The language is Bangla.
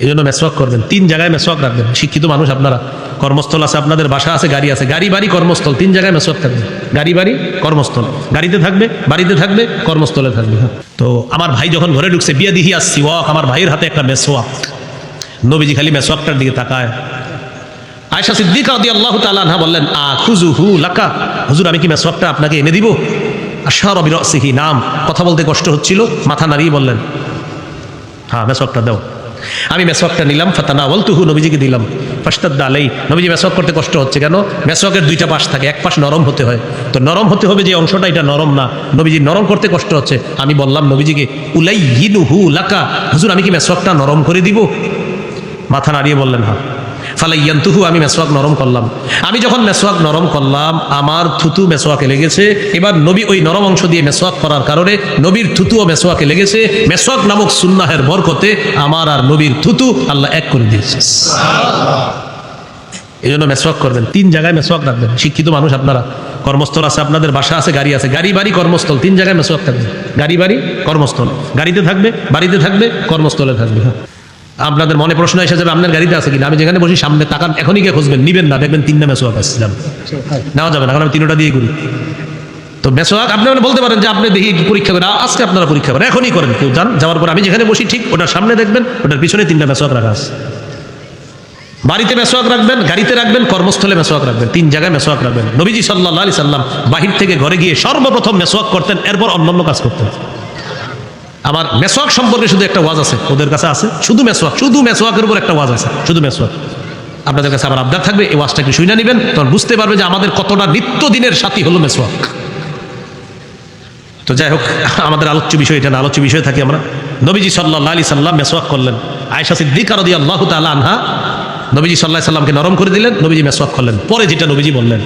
এই জন্য মেসওয়াক করবেন। তিন জায়গায় মেসওয়াক রাখবেন। শিক্ষিত মানুষ আপনারা। কর্মস্থল আছে, আপনাদের বাসা আছে, গাড়ি আছে। গাড়ি, বাড়ি, কর্মস্থল। তিন জায়গায় মেসওয়াক থাকবে। গাড়ি, বাড়ি, কর্মস্থল। গাড়িতে থাকবে, বাড়িতে থাকবে, কর্মস্থলে থাকবে। তো আমার ভাই যখন ঘরে ঢুকছে, বিয়ে দিহি আসছি। ওয়াক, আমার ভাইয়ের হাতে একটা মেসওয়াক। নবীজি খালি মেসওয়াকটার দিকে তাকায়। আয়সা সিদ্দিকা রদি আল্লাহ তালাহা বললেন আ খুজু হু লাকা। হুজুর, আমি কি মেসওয়াকটা আপনাকে এনে দিব? আশার অবিরসিহি নাম। কথা বলতে কষ্ট হচ্ছিল, মাথা নাড়িয়ে বললেন হ্যাঁ মেসওয়াকটা দাও। আমি মেসওয়াকটা নিলাম, ফাতানা তুহু নবীজিকে দিলাম। ফাস্তাদ আলাই নবীজি মেসওয়াক করতে কষ্ট হচ্ছে কেন? মেসওয়াকের দুইটা পাশ থাকে, এক পাশ নরম হতে হয়। তো নরম হতে হবে যে অংশটা, এটা নরম না। নবীজি নরম করতে কষ্ট হচ্ছে। আমি বললাম, নবীজিকে উলাই হিনু হু লাকা। হুজুর, আমি কি মেসওয়াকটা নরম করে দিব? মাথা নাড়িয়ে বললেন হ্যাঁ। ফালাইয়ান্তুহু আমি মেসওয়াক নরম করলাম। আমি যখন মেসওয়াক নরম করলাম, আমার থুতু মেসওয়াকে লেগেছে। এবার নবী ওই নরম অংশ দিয়ে মেসওয়াক করার কারণে নবীর থুতু ও মেসওয়াকে লেগেছে। মেসওয়াক নামক সুন্নাহের বরকতে আমার আর নবীর থুতু আল্লাহ এক করে দিয়েছে। এই জন্য মেসওয়াক করবেন। তিন জায়গায় মেসওয়াক রাখবেন। শিক্ষিত মানুষ আপনারা। কর্মস্থল আছে, আপনাদের বাসা আছে, গাড়ি আছে। গাড়ি, বাড়ি, কর্মস্থল। তিন জায়গায় মেসওয়াক থাকবে। গাড়ি, বাড়ি, কর্মস্থল। গাড়িতে থাকবে, বাড়িতে থাকবে, কর্মস্থলে থাকবে। আপনাদের মনে প্রশ্ন এসে যাবে, আপনার গাড়িতে আছে কিনা? আমি যেখানে বসি, সামনে তাকান, এখনই গিয়ে খুঁজবেন নিবেন না, দেখবেন তিনটা মেসোয়াক আসছিলাম নেওয়া যাবে না, কারণ আমি তিনটা দিয়ে করি তো মেসোয়াক আপনি মানে বলতে পারেন যে আপনি দেখি পরীক্ষা করেন আজকে আপনারা পরীক্ষা করেন, এখনই করেন, কেউ যান যাওয়ার পর আমি যেখানে বসি, ঠিক ওটার সামনে দেখবেন, ওটার পিছনে তিনটা মেসোয়াক রাখা আছে। বাড়িতে মেসোয়াক রাখবেন, গাড়িতে রাখবেন, কর্মস্থলে মেসোয়াক রাখবেন, তিন জায়গায় মেসোয়াক রাখবেন। নবীজি সাল্লাহ আলি সাল্লাম বাহির থেকে ঘরে গিয়ে সর্বপ্রথম মেসোয়াক করতেন, এরপর অন্যান্য কাজ করতেন। আমার মেসোয়াক সম্পর্কে শুধু একটা ওয়াজ আছে। ওদের কাছে আছে। শুধু মেসোয়াক শুধু মেসোয়াকের উপর একটা ওয়াজ আছে। শুধু মেসোয়াক আপনাদের কাছে আমার আবদার থাকবে, এই ওয়াজটা একটু শুনে নেবেন, তখন বুঝতে পারবে যে আমাদের কতটা নিত্যদিনের সাথী হলো মেসোয়াক তো যাই হোক, আমাদের আলোচ্য বিষয় এটা না, আলোচ্য বিষয় থাকি আমরা। নবীজি সাল্লাহ আলি সাল্লাম মেসোয়াক করলেন। আয়সা সিদ্দিকার দিয়ে আল্লাহ তালা আনহা, নবীজি সাল্লাহ সাল্লামকে নরম করে দিলেন, নবীজি মেসোয়াক করলেন। পরে যেটা নবীজি বললেন